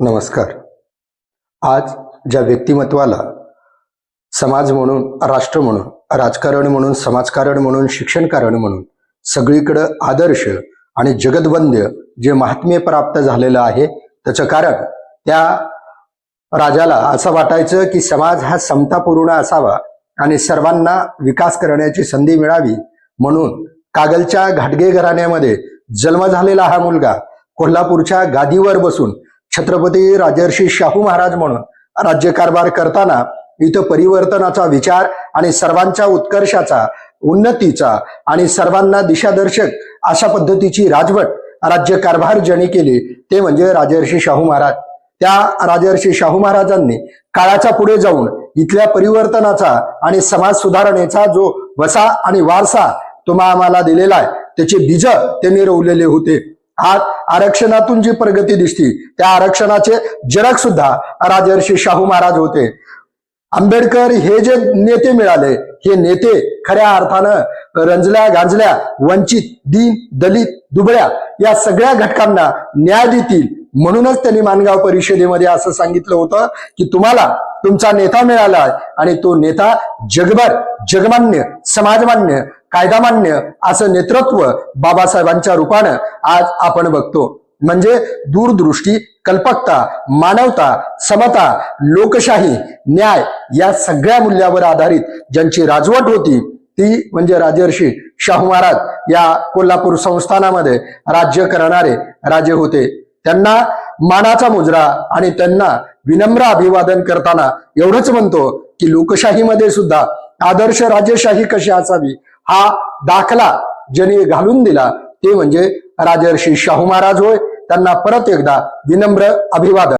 नमस्कार. आज ज्या व्यक्तिमत्वाला समाज म्हणून राष्ट्र म्हणून राजकारण म्हणून समाजकारण म्हणून शिक्षणकारण म्हणून सगळीकडं आदर्श आणि जगदवंद्य जे महात्म्य प्राप्त झालेलं आहे त्याचं कारण त्या राजाला असं वाटायचं की समाज हा समतापूर्ण असावा आणि सर्वांना विकास करण्याची संधी मिळावी म्हणून कागलच्या घाटगे घराण्यामध्ये जन्म झालेला हा मुलगा कोल्हापूरच्या गादीवर बसून छत्रपती राजर्षी शाहू महाराज म्हणून राज्यकारभार करताना इथं परिवर्तनाचा विचार आणि सर्वांच्या उत्कर्षाचा उन्नतीचा आणि सर्वांना दिशादर्शक अशा पद्धतीची राजवट राज्यकारभार ज्यांनी केली ते म्हणजे राजर्षी शाहू महाराज. त्या राजर्षी शाहू महाराजांनी काळाच्या पुढे जाऊन इथल्या परिवर्तनाचा आणि समाज सुधारणेचा जो वसा आणि वारसा तुम्हा आम्हाला दिलेला आहे त्याचे बीज त्यांनी रोवलेले होते. आज आरक्षणातून जी प्रगती दिसती त्या आरक्षणाचे जनक सुद्धा राजर्षी शाहू महाराज होते. आंबेडकर हे जे नेते मिळाले हे नेते खऱ्या अर्थानं रंजल्या गांजल्या वंचित दीन दलित दुबळ्या या सगळ्या घटकांना न्याय देतील म्हणूनच त्यांनी मानगाव परिषदेमध्ये असं सांगितलं होतं की तुम्हाला तुमचा नेता मिळाला आणि तो नेता जगभर जगमान्य समाजमान्य कायदामान्य असं नेतृत्व बाबासाहेबांच्या रूपानं आज आपण बघतो. म्हणजे दूरदृष्टी कल्पकता मानवता समता लोकशाही न्याय या सगळ्या मूल्यावर आधारित ज्यांची राजवट होती ती म्हणजे राजर्षी शाहू महाराज या कोल्हापूर संस्थानामध्ये राज्य करणारे राजे होते. त्यांना मानाचा मुजरा आणि त्यांना विनम्र अभिवादन करताना एवढंच म्हणतो की लोकशाहीमध्ये सुद्धा आदर्श राजेशाही कशी असावी हा दाखला ज्यांनी घालून दिला ते म्हणजे राजर्षी शाहू महाराज होय. त्यांना परत एकदा विनम्र अभिवादन.